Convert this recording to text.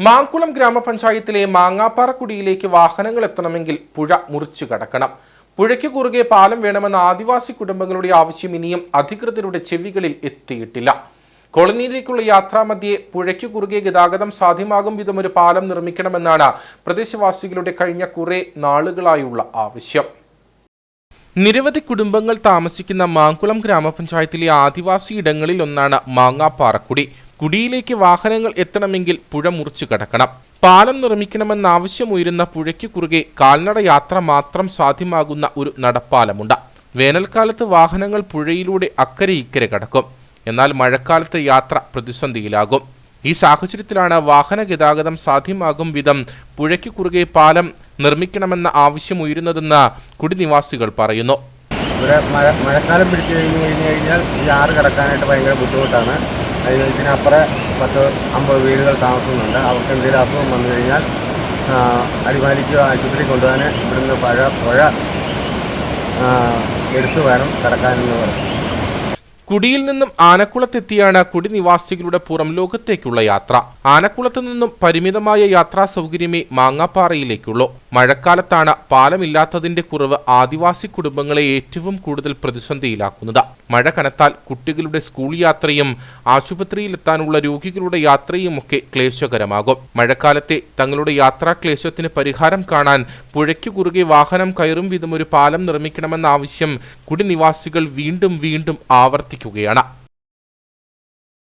മാങ്കുളം ഗ്രാമപഞ്ചായത്തിലെ മാങ്ങാപ്പാറക്കുടിയിലേക്ക് വാഹനങ്ങൾ എത്തണമെങ്കിൽ പുഴ മുറിച്ചു കടക്കണം. പുഴയ്ക്ക് കുറുകെ പാലം വേണമെന്ന ആദിവാസി കുടുംബങ്ങളുടെ ആവശ്യം ഇനിയും അധികൃതരുടെ ചെവികളിൽ എത്തിയിട്ടില്ല. കോളനിയിലേക്കുള്ള യാത്രാമധ്യേ പുഴയ്ക്ക് കുറുകെ ഗതാഗതം സാധ്യമാകും വിധം ഒരു പാലം നിർമ്മിക്കണമെന്നാണ് പ്രദേശവാസികളുടെ കഴിഞ്ഞ കുറെ നാളുകളായുള്ള ആവശ്യം. നിരവധി കുടുംബങ്ങൾ താമസിക്കുന്ന മാങ്കുളം ഗ്രാമപഞ്ചായത്തിലെ ആദിവാസി ഇടങ്ങളിൽ ഒന്നാണ് മാങ്ങാപ്പാറക്കുടി. കുടിയിലേക്ക് വാഹനങ്ങൾ എത്തണമെങ്കിൽ പുഴ മുറിച്ചു കടക്കണം. പാലം നിർമ്മിക്കണമെന്ന ആവശ്യമുയരുന്ന പുഴയ്ക്ക് കുറുകെ കാൽനട യാത്ര മാത്രം സാധ്യമാകുന്ന ഒരു നടപ്പാലമുണ്ട്. വേനൽക്കാലത്ത് വാഹനങ്ങൾ പുഴയിലൂടെ അക്കരെ ഇക്കരെ കടക്കും. എന്നാൽ മഴക്കാലത്ത് യാത്ര പ്രതിസന്ധിയിലാകും. ഈ സാഹചര്യത്തിലാണ് വാഹന ഗതാഗതം സാധ്യമാകും വിധം പുഴയ്ക്ക് കുറുകെ പാലം നിർമ്മിക്കണമെന്ന ആവശ്യമുയരുന്നതെന്ന് കുടിനിവാസികൾ പറയുന്നു. ഇവിടെ മഴ മഴക്കാലം പിടിച്ചു കഴിഞ്ഞു കഴിഞ്ഞു കഴിഞ്ഞാൽ ഈ ആറ് കിടക്കാനായിട്ട് ഭയങ്കര ബുദ്ധിമുട്ടാണ്. അതിന് ഇതിനപ്പുറം പത്ത് അമ്പത് വീടുകൾ താമസിക്കുന്നുണ്ട് അവർക്ക് എന്തെങ്കിലും അസുഖം വന്നു കഴിഞ്ഞാൽ അടിമാലിക്കോ ആശുപത്രി കൊണ്ടുപോകാൻ ഇവിടുന്ന് പഴ പുഴ എടുത്തു വേണം കിടക്കാനെന്ന് പറഞ്ഞു. കുടിയിൽ നിന്നും ആനക്കുളത്തെത്തിയാണ് കുടിനിവാസികളുടെ പുറം ലോകത്തേക്കുള്ള യാത്ര. ആനക്കുളത്ത് നിന്നും പരിമിതമായ യാത്രാ സൗകര്യമേ മാങ്ങാപ്പാറയിലേക്കുള്ളൂ. മഴക്കാലത്താണ് പാലമില്ലാത്തതിന്റെ കുറവ് ആദിവാസി കുടുംബങ്ങളെ ഏറ്റവും കൂടുതൽ പ്രതിസന്ധിയിലാക്കുന്നത്. മഴ കനത്താൽ കുട്ടികളുടെ സ്കൂൾ യാത്രയും ആശുപത്രിയിലെത്താനുള്ള രോഗികളുടെ യാത്രയും ഒക്കെ ക്ലേശകരമാകും. മഴക്കാലത്തെ തങ്ങളുടെ യാത്രാ ക്ലേശത്തിന് പരിഹാരം കാണാൻ പുഴയ്ക്കു കുറുകെ വാഹനം കയറും വിധം ഒരു പാലം നിർമ്മിക്കണമെന്ന ആവശ്യം കുടിനിവാസികൾ വീണ്ടും വീണ്ടും ആവർത്തിക്കുകയാണ്.